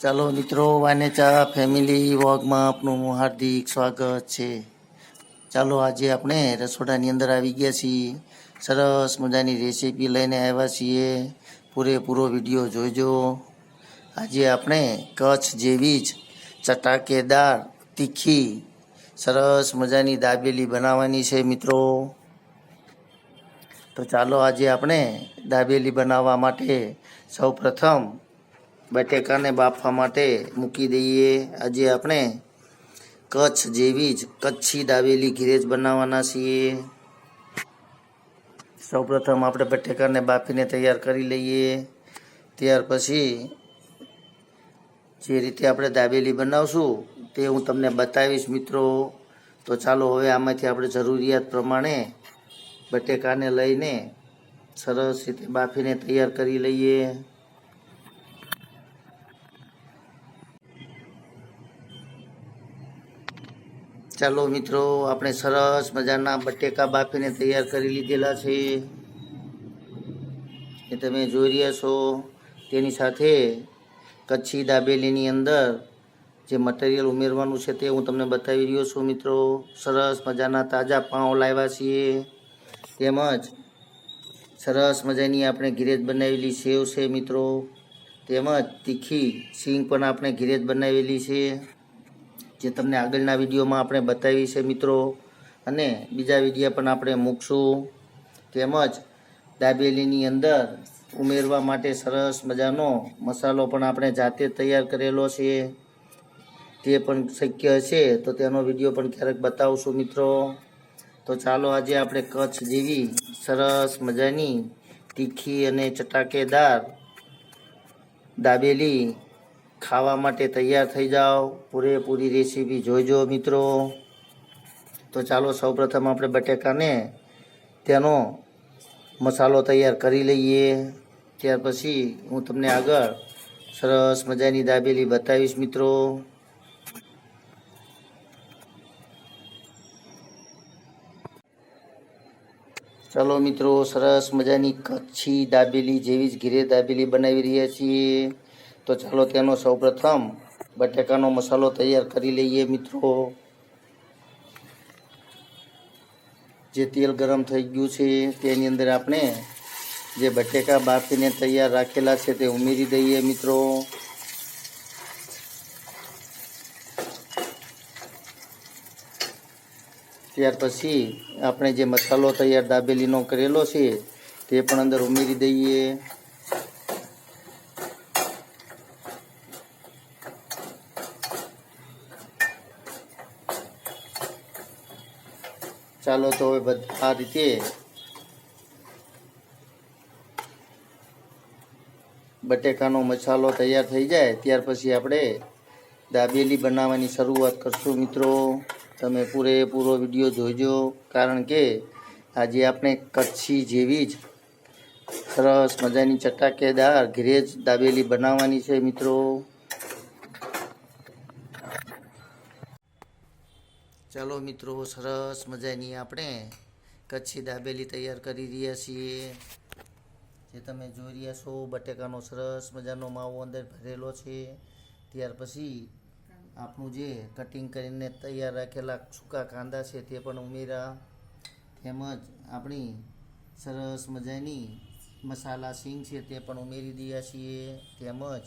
ચાલો મિત્રો વાનેચા ફેમિલી વોગમાં આપનું હાર્દિક સ્વાગત છે. ચાલો આજે આપણે રસોડાની અંદર આવી ગયા છીએ. સરસ મજાની રેસીપી લઈને આવ્યા છીએ. પૂરેપૂરો વીડિયો જોઈજો આજે આપણે કચ્છ જેવી જ ચટાકેદાર તીખી, સરસ મજાની દાબેલી બનાવવાની છે મિત્રો. તો ચાલો આજે આપણે દાબેલી બનાવવા માટે સૌ પ્રથમ બટેકાને બાફવા માટે મૂકી દઈએ આજે આપણે કચ્છ જેવી જ કચ્છી દાબેલી ઘીરેજ બનાવવાના છીએ સૌપ્રથમ આપણે બટેકાને બાફીને તૈયાર કરી લઈએ ત્યાર પછી જે રીતે આપણે દાબેલી બનાવશું તે હું તમને બતાવીશ મિત્રો તો ચાલો હવે આમાંથી આપણે જરૂરિયાત પ્રમાણે બટેકાને લઈને સરસ રીતે બાફીને તૈયાર કરી લઈએ ચાલો મિત્રો, આપણે સરસ મજાના બટેકા બાફીને તૈયાર કરી લીધેલા છે. એ તમે જોઈ રહ્યા છો. તેની સાથે કચ્છી દાબેલીની અંદર જે મટીરિયલ ઉમેરવાનું છે તે હું તમને બતાવી રહ્યો છું મિત્રો. સરસ મજાના તાજા પાઉં લાવ્યા છીએ. તેમજ સરસ મજાની આપણે ઘીરેજ બનાવેલી સેવ છે મિત્રો. તેમજ તીખી સિંગ પણ આપણે ઘીરેજ બનાવેલી છે. જે તમને આગળના વિડીયોમાં આપણે બતાવી છે મિત્રો. અને બીજા વીડિયો પણ આપણે મૂકશું. તેમજ દાબેલીની અંદર ઉમેરવા માટે સરસ મજાનો મસાલો પણ આપણે જાતે તૈયાર કરેલો છે. તે પણ શક્ય છે તો તેનો વીડિયો પણ ક્યારેક બતાવશું મિત્રો. તો ચાલો આજે આપણે કચ્છ જેવી સરસ મજાની તીખી અને ચટાકેદાર દાબેલી ખાવા માટે તૈયાર થઈ જાઓ. પૂરેપૂરી રેસીપી જોઈજો મિત્રો. તો ચાલો સૌપ્રથમ આપણે બટેકાને તેનો મસાલો તૈયાર કરી લઈએ. ત્યાર પછી હું તમને આગળ સરસ મજાની દાબેલી બતાવીશ મિત્રો. ચાલો મિત્રો, સરસ મજાની કચ્છી દાબેલી જેવી જ ઘીરે દાબેલી બનાવી રહ્યા છીએ. તો ચાલો તેનો સૌપ્રથમ બટેકાનો મસાલો તૈયાર કરી લઈએ મિત્રો. જે તેલ ગરમ થઈ ગયું છે, તેની અંદર આપણે જે બટેકા બાફીને તૈયાર રાખેલા છે, તે ઉમેરી દઈએ મિત્રો. ત્યાર પછી આપણે જે મસાલો તૈયાર દાબેલીનો કરેલો છે, તે પણ અંદર ઉમેરી દઈએ. ચાલો તો હવે આ રીતે બટેકાનો મસાલો તૈયાર થઈ જાય, ત્યાર પછી આપણે દાબેલી બનાવવાની શરૂઆત કરશું. મિત્રો, તમે પૂરેપૂરો વીડિયો જોઈજો કારણ કે આજે આપણે કચ્છી જેવી જ સરસ મજાની ચટાકેદાર ઘરેજ દાબેલી બનાવવાની છે, મિત્રો. ચાલો મિત્રો, સરસ મજાની આપણે કચ્છી દાબેલી તૈયાર કરી રહ્યા છીએ. જે તમે જોઈ રહ્યા છો, બટેકાનો સરસ મજાનો માવો અંદર ભરેલો છે. ત્યાર પછી આપણું જે કટિંગ કરીને તૈયાર રાખેલા સૂકા કાંદા છે તે પણ ઉમેરા. તેમજ આપણી સરસ મજાની મસાલા સિંગ છે તે પણ ઉમેરી દઈએ છીએ. તેમજ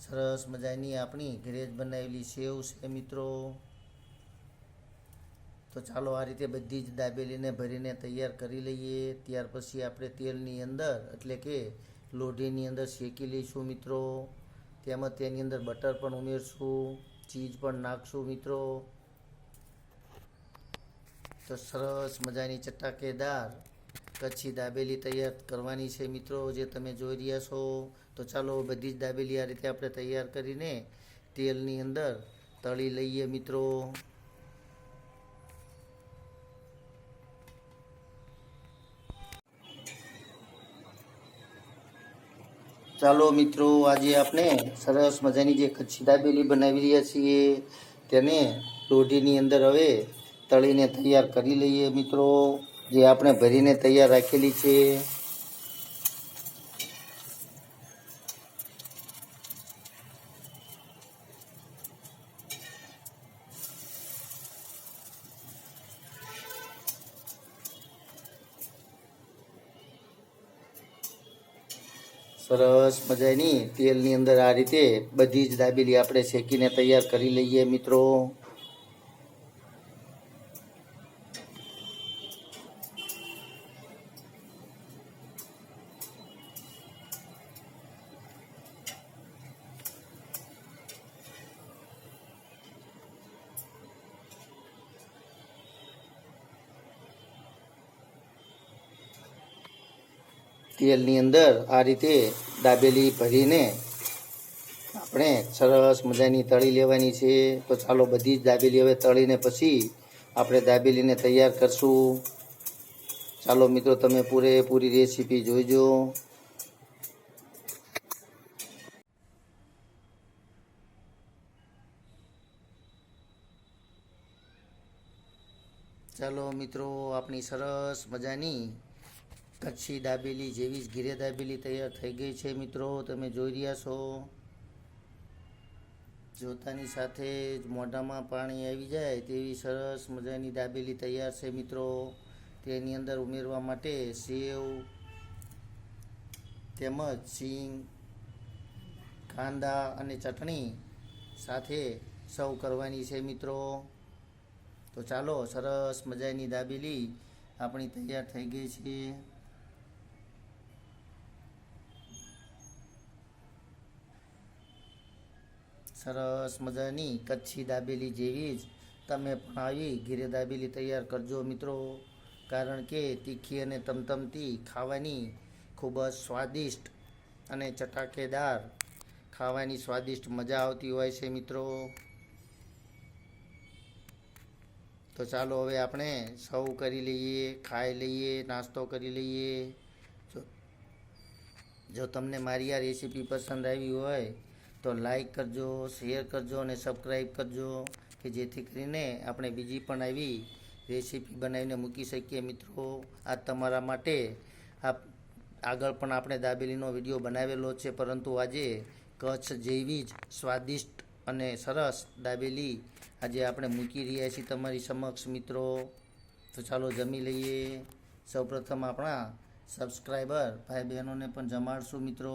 સરસ મજાની આપણી ઘરે જ બનાવેલી સેવ છે મિત્રો. તો ચાલો આ રીતે બધી જ દાબેલીને ભરીને તૈયાર કરી લઈએ. ત્યાર પછી આપણે તેલની અંદર, એટલે કે લોઢીની અંદર શેકી લઈશું મિત્રો. તેમજ તેની અંદર બટર પણ ઉમેરશું, ચીઝ પણ નાખશું મિત્રો. તો સરસ મજાની ચટાકેદાર કચ્છી દાબેલી તૈયાર કરવાની છે મિત્રો, જે તમે જોઈ રહ્યા છો. તો ચાલો બધી જ દાબેલી આ રીતે આપણે તૈયાર કરીને તેલની અંદર તળી લઈએ મિત્રો. ચાલો મિત્રો, આજે આપણે સરસ મજાની જે કચ્છી દાબેલી બનાવી રહ્યા છીએ, તેને લોઢીની અંદર હવે તળીને તૈયાર કરી લઈએ મિત્રો. જે આપણે ભરીને તૈયાર રાખેલી છે સરસ મજાની તેલની અંદર આ રીતે બધી જ દાબેલી આપણે શેકીને તૈયાર કરી લઈએ મિત્રો. તેલની અંદર આ રીતે દાબેલી ભરીને આપણે સરસ મજાની તળી લેવાની છે. તો ચાલો બધી જ દાબેલી હવે તળીને પછી આપણે દાબેલીને તૈયાર કરશું. ચાલો મિત્રો, તમે પૂરેપૂરી રેસીપી જોઈજો. ચાલો મિત્રો, આપણી સરસ મજાની કચ્છી દાબેલી જેવી જ ઘીરે દાબેલી તૈયાર થઈ ગઈ છે મિત્રો. તમે જોઈ રહ્યા છો. જોતાની સાથે જ મોઢામાં પાણી આવી જાય તેવી સરસ મજાની દાબેલી તૈયાર છે મિત્રો. તેની અંદર ઉમેરવા માટે સેવ, તેમજ સિંગ કાંદા અને ચટણી સાથે સર્વ કરવાની છે મિત્રો. તો ચાલો સરસ મજાની દાબેલી આપણી તૈયાર થઈ ગઈ છે. સરસ મજાની કચ્છી દાબેલી જેવી જ તમે પણ આવી ઘીરે દાબેલી તૈયાર કરજો મિત્રો. કારણ કે તીખી અને તમતમતી ખાવાની ખૂબ જ સ્વાદિષ્ટ અને ચટાકેદાર ખાવાની સ્વાદિષ્ટ મજા આવતી હોય છે મિત્રો. તો ચાલો હવે આપણે સૌ કરી લઈએ, ખાઈ લઈએ, નાસ્તો કરી લઈએ. જો તમને મારી આ રેસીપી પસંદ આવી હોય તો લાઈક કરજો શેર કરજો અને સબસ્ક્રાઈબ કરજો કે જેથી કરીને આપણે બીજી પણ આવી રેસીપી બનાવીને મૂકી શકીએ મિત્રો. આ તમારા માટે આપ આગળ પણ આપણે દાબેલીનો વીડિયો બનાવેલો છે, પરંતુ આજે કચ્છ જેવી જ સ્વાદિષ્ટ અને સરસ દાબેલી આજે આપણે મૂકી રહ્યા છીએ તમારી સમક્ષ મિત્રો. તો ચાલો જમી લઈએ. સૌપ્રથમ આપણા સબસ્ક્રાઈબર ભાઈ બહેનોને પણ જમાડશું મિત્રો.